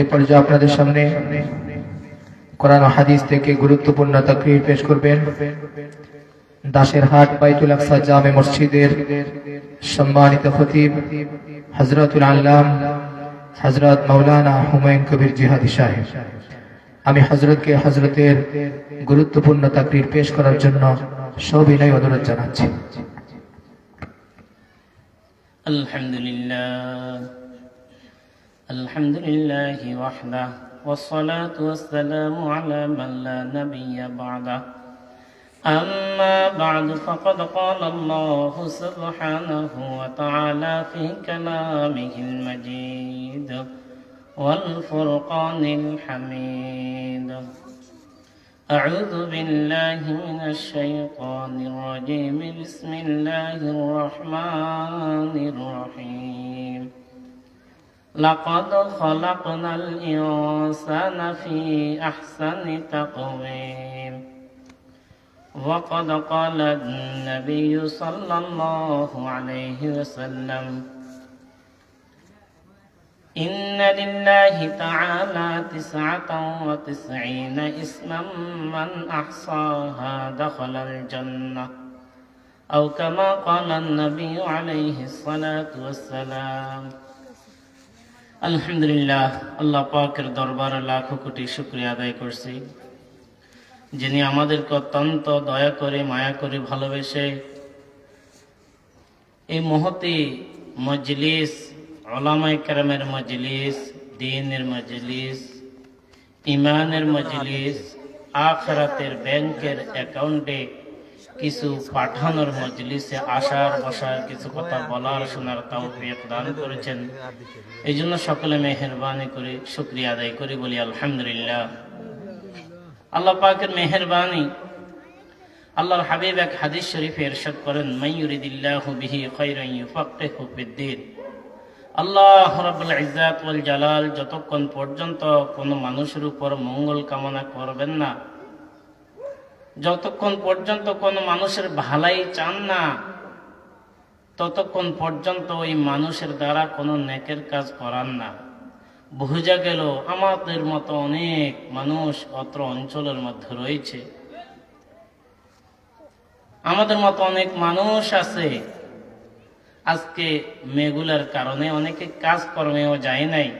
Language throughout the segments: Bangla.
এ পর্যায়ে আপনাদের সামনে। কোরআন হাদিস থেকে গুরুত্বপূর্ণ তাকরির পেশ করবেন। দাসের হাট বাইতুল আকসা জামে মসজিদের সম্মানিত খতিব হজরতুল আল্লাম হজরত মৌলানা হুমায়ুন কবির জিহাদি সাহেব। আমি হজরতকে হজরতের গুরুত্বপূর্ণ তাকরির পেশ করার জন্য সবিনয় অনুরোধ জানাচ্ছি। আলহামদুলিল্লাহ। الحمد لله وحده والصلاة والسلام على من لا نبي بعده. أما بعد فقد قال الله سبحانه وتعالى في كلامه المجيد والفرقان الحميد. أعوذ بالله من الشيطان الرجيم بسم الله الرحمن الرحيم. لقد خلقنا الإنسان في أحسن تقويم وقد قال النبي صلى الله عليه وسلم إن لله تعالى تسعة وتسعين اسما من أحصاها دخل الجنة أو كما قال النبي عليه الصلاة والسلام আলহামদুলিল্লাহ, আল্লাহ পাকের দরবারে লাখো কোটি শুক্রিয়া আদায় করছি। যিনি আমাদেরকে অত্যন্ত দয়া করে, মায়া করে ভালোবেসে এই মহতি মজলিস ওলামাই কেরামের মজলিস, দিনের মজলিস ইমানের মজলিস, আখরাতের ব্যাংকের অ্যাকাউন্টে কিছু পাঠানোর মজলিসে আসার বসার কিছু কথা বলার শোনার তাও দান করেছেন। এই জন্য সকলে মেহরবানি করে শুক্রিয়া আদায় করি বলি আলহামদুলিল্লাহ। আল্লাহ পাকের মেহরবানি আল্লাহর হাবিব এক হাদিস শরীফে এরশাদ করেন মাইয়ুরিদিল্লাহু বিহি খায়রান ইউফাক্কিহু ফিদ্দীন। আল্লাহ রাব্বুল ইজ্জাত ওয়াল জালাল, যতক্ষণ পর্যন্ত কোনো মানুষের উপর মঙ্গল কামনা করবেন না যতক্ষণ পর্যন্ত কোনো মানুষের ভালাই চান না, ততক্ষণ পর্যন্ত ওই মানুষের দ্বারা কোনো নেকের কাজ করান না। বুঝা গেল আমাদের মতো অনেক মানুষ অত্র অঞ্চলের মধ্যে রয়েছে। আমাদের মতো অনেক মানুষ আছে। আজকে মেগুলার কারণে অনেকে কাজকর্মেও যায় নাই।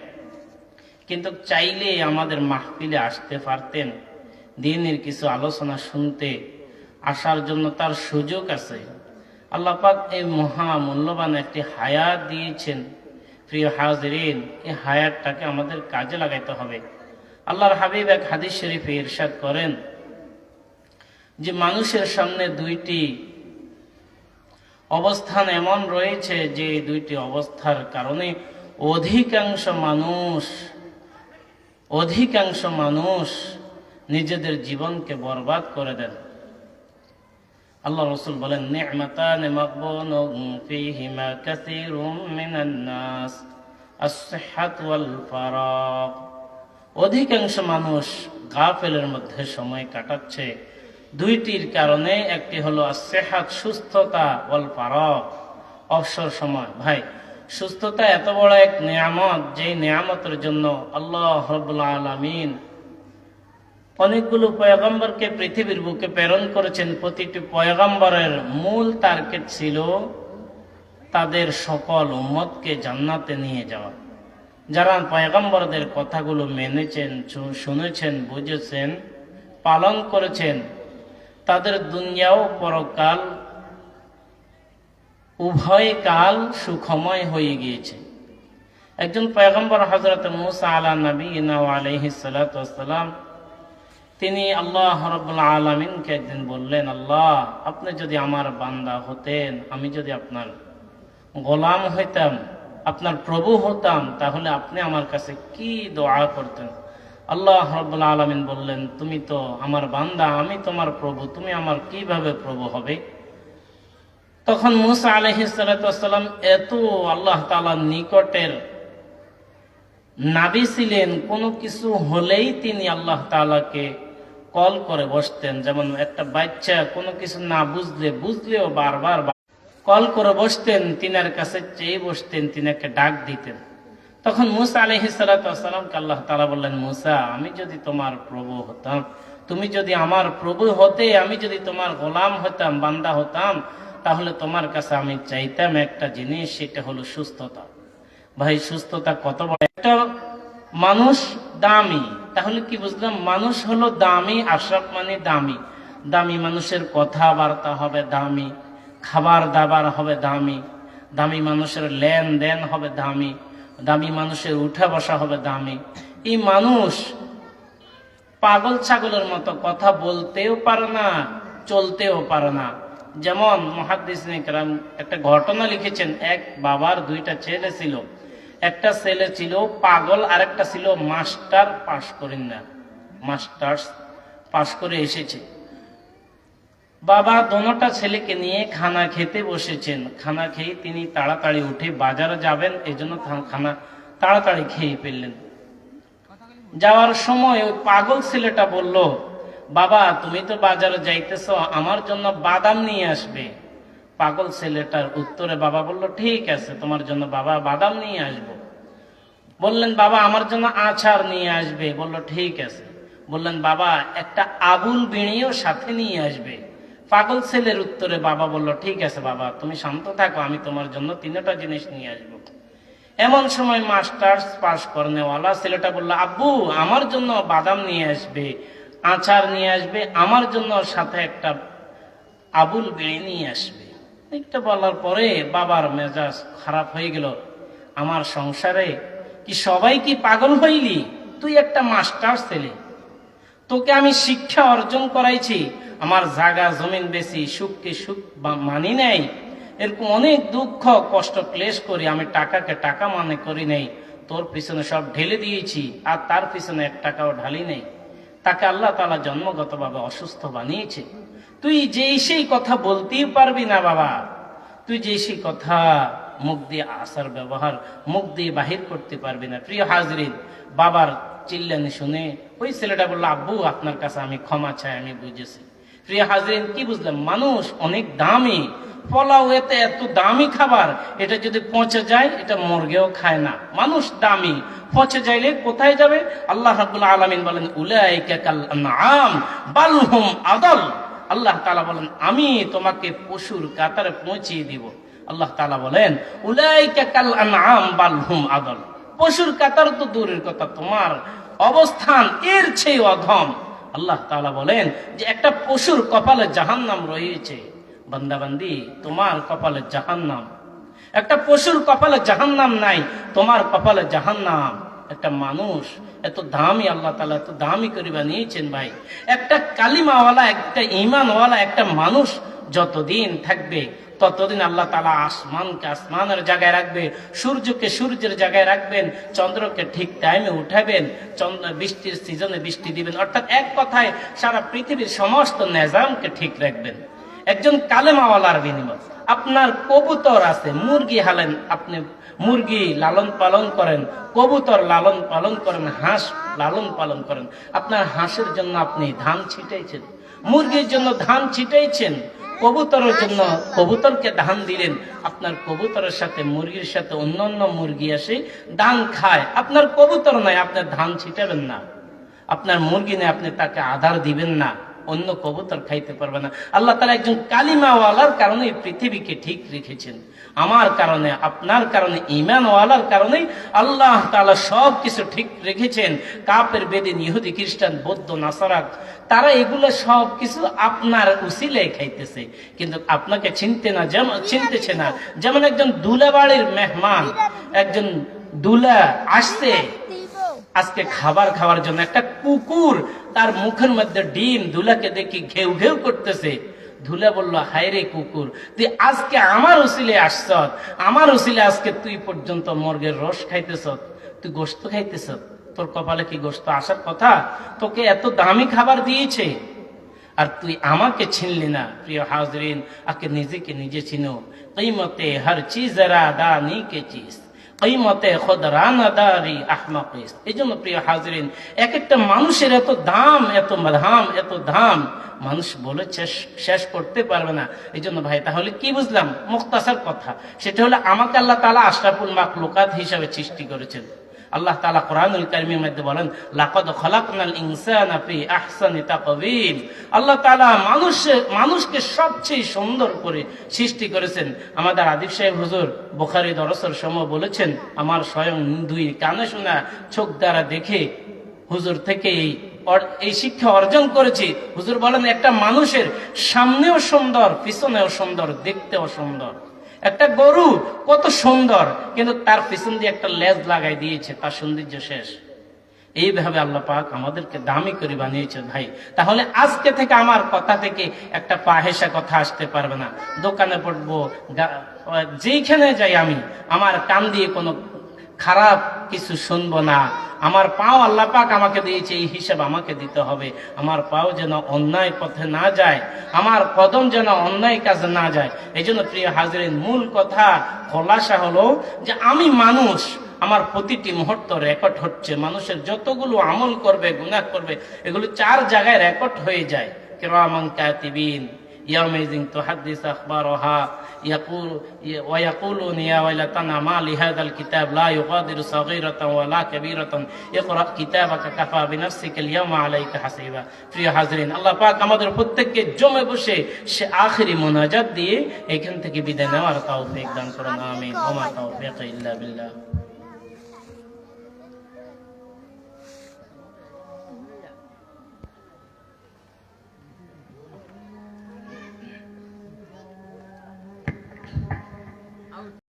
কিন্তু চাইলে আমাদের মাহফিলে আসতে পারতেন। দিনের কিছু আলোচনা শুনতে আসার জন্য তার সুযোগ আছে। আল্লাহ পাক এই মহা মূল্যবান একটি হায়াত দিয়েছেন। প্রিয় হাজরিন, এই হায়াতটাকে আমাদের কাজে লাগাইতে হবে। আল্লাহর হাবিব এক হাদিস শরীফে ইরশাদ করেন যে মানুষের সামনে দুইটি অবস্থান এমন রয়েছে যে দুইটি অবস্থার কারণে অধিকাংশ মানুষ অধিকাংশ মানুষ নিজেদের জীবনকে বরবাদ করে দেন। আল্লাহ রসুল বলেন অধিকাংশ মানুষ গাফেলের মধ্যে সময় কাটাচ্ছে। দুইটির কারণে, একটি হলো সেহাত সুস্থতা ওয়াল ফারাগ অবসর সময়। ভাই, সুস্থতা এত বড় এক নিয়ামত যে নিয়ামতের জন্য আল্লাহ রব্বুল আলামিন অনেকগুলো পয়গম্বরকে পৃথিবীর বুকে প্রেরণ করেছেন। প্রতিটি পয়গম্বরের মূল টার্গেট ছিল তাদের সকল উম্মতকে জান্নাতে নিয়ে যাওয়া। যারা পয়গম্বরদের কথাগুলো মেনেছেন শুনেছেন, বুঝেছেন, পালন করেছেন, তাদের দুনিয়াও পরকাল, উভয় কাল সুখময় হয়ে গিয়েছে। একজন পয়গম্বর হজরত মুসা আলা নবী আলহি সালাম তিনি আল্লাহ রব্বুল আলমিনকে একদিন বললেন, আল্লাহ, আপনি যদি আমার বান্দা হতেন, আমি যদি আপনার গোলাম হইতাম, আপনার প্রভু হতাম, তাহলে আপনি আমার কাছে কি দোয়া করতেন? আল্লাহ রব্বুল আলমিন বললেন, তুমি তো আমার বান্দা, আমি তোমার প্রভু, তুমি আমার কীভাবে প্রভু হবে? তখন মুসা আলহিসাল্লাম এত আল্লাহ তালার নিকটের নাবি ছিলেন, কোনো কিছু হলেই তিনি আল্লাহ তালাকে কল করে বসতেন, যেমন একটা বাচ্চা কোনো কিছু না বুঝলে, বুঝলেও বারবার কল করে বসতেন, তিনার কাছে চেয়ে বসতেন, তিনাকে ডাক দিতেন। তখন মুসা আলহিসাল্লামকে আল্লাহ তালা বললেন, মুসা, আমি যদি তোমার প্রভু হতাম, তুমি যদি আমার প্রভু হতে, আমি যদি তোমার গোলাম হতাম, বান্দা হতাম, তাহলে তোমার কাছে আমি চাইতাম একটা জিনিস, সেটা হলো সুস্থতা। ভাই, সুস্থতা কত বড়? একটা মানুষ দামি তাহলে কি বুঝলাম? মানুষ হলো দামি, আশরাফ মানে দামি। দামি মানুষের কথাবার্তা হবে দামি, খাবার দাবার হবে দামি দামি মানুষের লেনদেন হবে দামি দামি মানুষের উঠা বসা হবে দামি। এই মানুষ পাগল ছাগলের মতো কথা বলতেও পারে না, চলতেও পারে না। যেমন মহাদিস একটা ঘটনা লিখেছেন, এক বাবার দুইটা ছেলে ছিল। একটা ছেলে ছিল পাগল আর একটা ছিল মাস্টার, পাশ করেন না। মাস্টার্স পাশ করে এসেছে। বাবা দোনোটা ছেলেকে নিয়ে খানা খেতে বসেছেন। খানা খেয়ে তিনি তাড়াতাড়ি উঠে বাজারে যাবেন এই জন্য খানা তাড়াতাড়ি খেয়ে ফেললেন। যাওয়ার সময় ওই পাগল ছেলেটা বলল, বাবা, তুমি তো বাজারে যাইতেছ, আমার জন্য বাদাম নিয়ে আসবে। পাগল ছেলেটার উত্তরে বাবা বলল, ঠিক আছে, তোমার জন্য বাবা বাদাম নিয়ে আসব। বললেন, বাবা, আমার জন্য আচার নিয়ে আসবে। বলল, ঠিক আছে। বললেন, বাবা, একটা আবুল বিড়িও সাথে নিয়ে আসবে। পাগল ছেলের উত্তরে বাবা বলল, ঠিক আছে বাবা, তুমি শান্ত থাকো, আমি তোমার জন্য তিনটা জিনিস নিয়ে আসব। এমন সময় মাস্টার্স পাস করনেওয়ালা ছেলেটা বলল, আব্বু, আমার জন্য বাদাম নিয়ে আসবে, আচার নিয়ে আসবে, আমার জন্য সাথে একটা আবুল বিড়ি নিয়ে আসবে। একটা বলার পরে বাবার মেজাজ খারাপ হয়ে গেল। আমার সংসারে কি সবাই কি পাগল হইলি? তুই একটা মাস্টার ছেলে। তোকে আমি শিক্ষা অর্জন করাইছি। আমার জাগা জমিন বেশি, সুখকে সুখ মানি নাই। এরকম অনেক দুঃখ, কষ্ট, ক্লেশ করি আমি টাকাকে টাকা মানে করি নাই। তোর পিছনে সব ঢেলে দিয়েছি আর তার পিছনে এক টাকাও ঢালি নেই। তাকে আল্লাহ তালা জন্মগতভাবে অসুস্থ বানিয়েছে। তুই যেই সেই কথা বলতেই পারবি না বাবা। তুই যে সেই কথা মুখ দিয়ে আসার ব্যবহার, মুখ দিয়ে বাহির করতে পারবি না। প্রিয় হাজরিন, বাবার চিল্লানি শুনে ওই ছেলেটা বলল, আব্বু, আপনার কাছে আমি ক্ষমা চাই, আমি বুঝেছি। প্রিয় হাজরিন, কি বুঝলাম মানুষ অনেক দামি। পোলাও এতে এত দামি খাবার, এটা যদি পচে যায়, এটা মর্গেও খায় না। মানুষ দামি। পচে যাইলে কোথায় যাবে? আল্লাহ রাবুল আলমিন বলেন, উলাইকা কাল আদল। আল্লাহ তালা বলেন, আমি তোমাকে পশুর কাতারে পৌঁছিয়ে দিব। আল্লাহ তালা বলেন, উলাইকা কাল আনআম বাল হুম আদল। পশুর কাতার তো দূরের কথা, তোমার অবস্থান এর চেয়ে অধম। আল্লাহ তালা বলেন যে, একটা পশুর কপালে জাহান্নাম রয়েছে। বান্দাবান্দি, তোমার কপালে জাহান্নাম। একটা পশুর কপালে জাহান্নাম নাই, তোমার কপালে জাহান্নাম। একটা মানুষ, এত দামি আল্লাহ তালা এত দামি করে বানিয়েছেন ভাই। একটা কালিমাওয়ালা, একটা ইমানওয়ালা একটা মানুষ যতদিন থাকবে, ততদিন আল্লাহ তালা আসমানকে আসমানের জায়গায় রাখবে, সূর্যকে সূর্যের জায়গায় রাখবেন, চন্দ্রকে ঠিক টাইমে উঠাবেন, চন্দ্র, বৃষ্টির সিজনে বৃষ্টি দিবেন। অর্থাৎ এক কথায় সারা পৃথিবীর সমস্ত নেজামকে ঠিক রাখবেন। একজন কালেমাওয়ালার বিনিময়। আপনার কবুতর আছে, মুরগি হালেন, আপনি মুরগি লালন পালন করেন, কবুতর লালন পালন করেন, হাঁস লালন পালন করেন। আপনার হাঁসের জন্য আপনি ধান ছিটাইছেন, মুরগির জন্য ধান ছিটাইছেন, কবুতরের জন্য কবুতরকে ধান দিলেন, আপনার কবুতরের সাথে মুরগির সাথে অন্য অন্য মুরগি আসে, ধান খায়। আপনার কবুতর নয় আপনার ধান ছিটাবেন না। আপনার মুরগি নেই, আপনি তাকে আধার দিবেন না। অন্য কবুতর খাইতে পারবে না। আল্লাহ তালা একজন কালিমাওয়ালার কারণে পৃথিবীকে ঠিক রেখেছেন। আমার কারণে, আপনার কারণে ইমানওয়ালার কারণেই আল্লাহ তালা সব কিছু ঠিক রেখেছেন। কাপের বেদিন ইহুদি, খ্রিস্টান, বৌদ্ধ নাসারাক তারা এগুলো সব কিছু আপনার উসিলে খাইতেছে। কিন্তু আপনাকে চিনতে না, যেমন চিনতেছে না, যেমন একজন দুলা বাড়ির মেহমান, একজন দুলা আসছে, আজকে খাবার খাওয়ার জন্য একটা কুকুর তার মুখের মধ্যে ডিম ধুলাকে দেখি ঘেউ ঘেউ করতেছে। ধুলা বলল, হায় রে কুকুর, তুই আজকে আমার উসিলে আসছ? আমার উসিলে আজকে তুই পর্যন্ত মর্গের রস খাইতেছ? তুই গোস্ত খাইতেছ? তোর কপালে কি গোস্ত আসার কথা? তোকে এত দামি খাবার দিয়েছে। আর তুই আমাকে চিনলি না, প্রিয় হাজরিন, আকে নিজেকে নিজে চিনো কিমতে হর চিজ রা দানি কে চিজ কিমতে খোদরানাদারি আহমাকিস এই জন্য প্রিয় হাজরিন এক একটা মানুষের এত দাম, এত মধাম এত দাম, মানুষ বলে শেষ- করতে পারবে না। এই জন্য ভাই, তাহলে কি বুঝলাম? মুক্তাসার কথা। সেটা হলো আমাকে আল্লাহ তালা আশরাফুল মাকলুকাত হিসাবে সৃষ্টি করেছেন। আল্লাহ তালা কোরআনুল কারিমের মধ্যে বলেন আল্লাহ মানুষ, মানুষকে সবচেয়ে সুন্দর করে সৃষ্টি করেছেন। আমাদের আদিব সাহেব হুজুর বুখারী দরসর সময় বলেছেন, আমার স্বয়ং দুই কানে শোনা, চোখ দ্বারা দেখে হুজুর থেকে এই এই শিক্ষা অর্জন করেছি। হুজুর বলেন, একটা মানুষের সামনেও সুন্দর, পিছনেও সুন্দর, দেখতেও সুন্দর। একটা গরু কত সুন্দর, কিন্তু তার পিছন দিয়ে একটা লেজ লাগাই দিয়েছে, তার সৌন্দর্য শেষ। এইভাবে আল্লাহ পাক আমাদেরকে দামি করে বানিয়েছে, ভাই। তাহলে আজকে থেকে আমার কথা থেকে একটা পাহেসা কথা আসতে পারবে না। দোকানে পড়ব যেইখানে যাই আমি, আমার কান দিয়ে কোনো খারাপ কিছু শুনব না। আমার পাও আল্লাহ পাক আমাকে দিয়েছে, এই হিসাব আমাকে দিতে হবে। আমার পাও যেন অন্যায় পথে না যায়, আমার কদম যেন অন্যায় কাজে না যায়। এই জন্য প্রিয় হাজরের মূল কথা, খোলাসা হলো যে আমি মানুষ, আমার প্রতিটি মুহূর্ত রেকর্ড হচ্ছে। মানুষের যতগুলো আমল করবে গুণা করবে, এগুলো চার জায়গায় রেকর্ড হয়ে যায়। কেরামান কাতিবিন ইয়ামেজিং তো হাদিস হা يقول ويقولون يا ويلتنا ما لهذا الكتاب لا يغادر صغيرة ولا كبيرة اقرأ كتابك كفى بنفسك اليوم عليك حسيبا প্রিয় হাজরিন আল্লাহ পাক আমাদের প্রত্যেককে জমে বসে সে আখেরি মোনাজাত দিয়ে এখান থেকে বিদায় নেওয়ার তৌফিক দান করুন আমিন ওমা তৌফিক ইল্লা বিল্লাহ